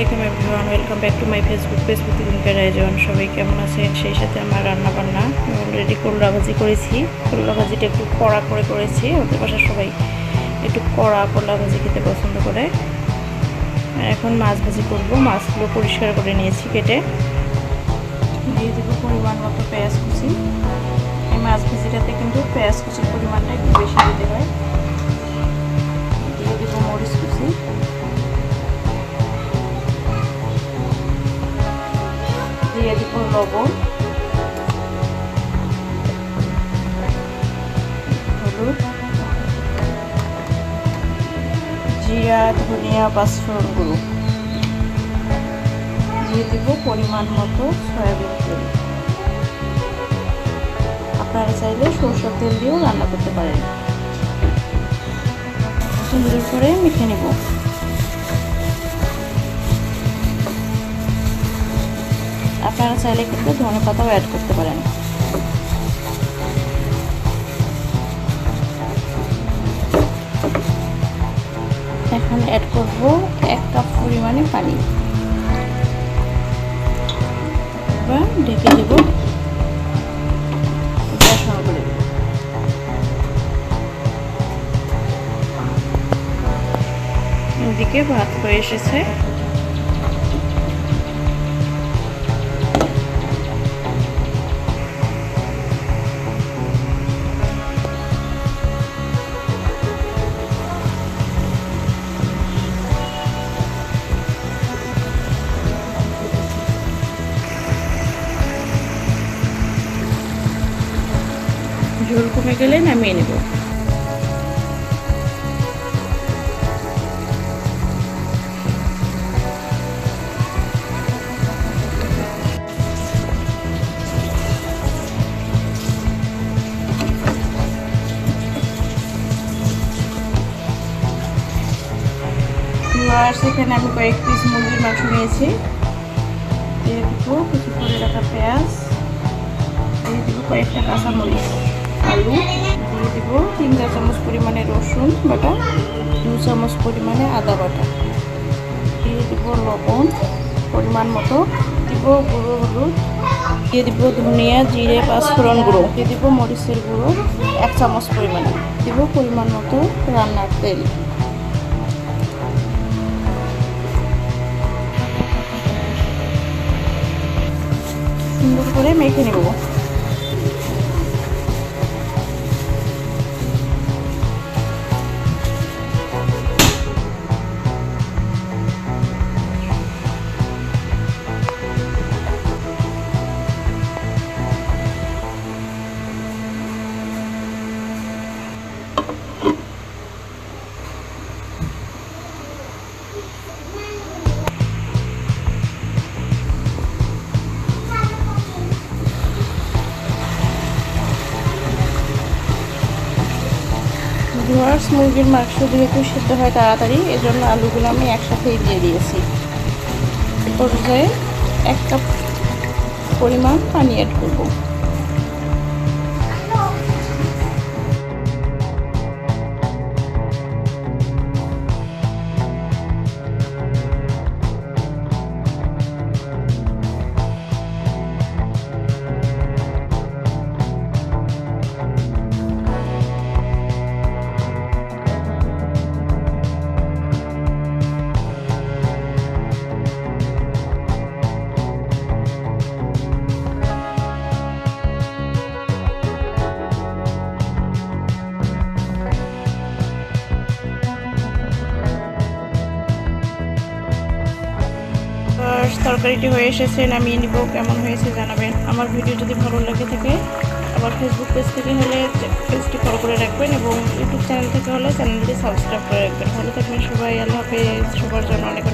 আলাইকুম everyone, welcome back to my Facebook page প্রতিদিনকার আয়োজন সবাই কেমন আছে সেই সাথে আমার রান্না বান্না অলরেডি করলা ভাজি করেছি। করলা ভাজিটা একটু কড়া করে করেছি। ওদের বাসার সবাই একটু কড়া করলা ভাজি খেতে পছন্দ করে। এখন মাছ ভাজি করব। মাছগুলো পরিষ্কার করে নিয়েছি কেটে। দিয়ে দেবো পরিমাণ মতো পেঁয়াজ কুচি। এই মাছ ভাজিটাতে কিন্তু পেঁয়াজ কুচির পরিমাণটা একটু বেশি দিতে হয়। লবণ হলুদ। জিরা, ধনিয়া, পাঁচফোড়ন গুঁড়ো। দিয়ে দিব পরিমাণ মতো সয়াবিন তেল। আপনারা চাইলে সরষের তেল দিয়েও রান্না করতে পারেন। সুন্দর করে মেখে নেব। আপনারা চাইলে কিন্তু ধনে পাতাও অ্যাড করতে পারেন। এখন অ্যাড করব এক কাপ পরিমাণে পানি। ঢেকে দেব। এদিকে ভাত হয়ে এসেছে। ঝোল কমে গেলে নামিয়ে নেব সেখানে আমি কয়েক পিস মুরগির মাংস নিয়েছি দিয়ে দেবো কিছু করে রাখা পেঁয়াজ দিয়ে দেবো কয়েকটা কাঁচামরিচ আলু, দিয়ে দেবো তিন চা চামচ পরিমাণে রসুন বাটা, দু চামচ পরিমাণে আদা বাটা। দিয়ে দেবো লবণ, পরিমাণ মতো। দিব গুঁড়ো হলুদ। দিয়ে দিব ধনিয়া, জিরে, পাঁচফোড়ন গুঁড়ো। দিয়ে দিব মরিচের গুঁড়ো, এক চামচ পরিমাণে। দিব পরিমাণ মতো রান্নার তেল। সুন্দর করে মেখে নেব। ভিওয়ার্স মুরগির মাংস যেহেতু সেদ্ধ হয় তাড়াতাড়ি, এজন্য আলুগুলো আমি একসাথেই দিয়ে দিয়েছি। পর্যায়ে এক কাপ পরিমাণ পানি অ্যাড করব। তরকারিটি হয়ে এসেছে, নামিয়ে নিব, কেমন হয়েছে জানাবেন। আমার ভিডিও যদি ভালো লাগে থাকে আবার ফেসবুক পেজ থেকে হলে পেজটি ফলো করে রাখবেন এবং ইউটিউব চ্যানেল থেকে হলে চ্যানেলটি সাবস্ক্রাইব করে রাখবেন। ভালো থাকবেন সবাই, আল্লাহ হাফেজ। সবার জন্য অনেক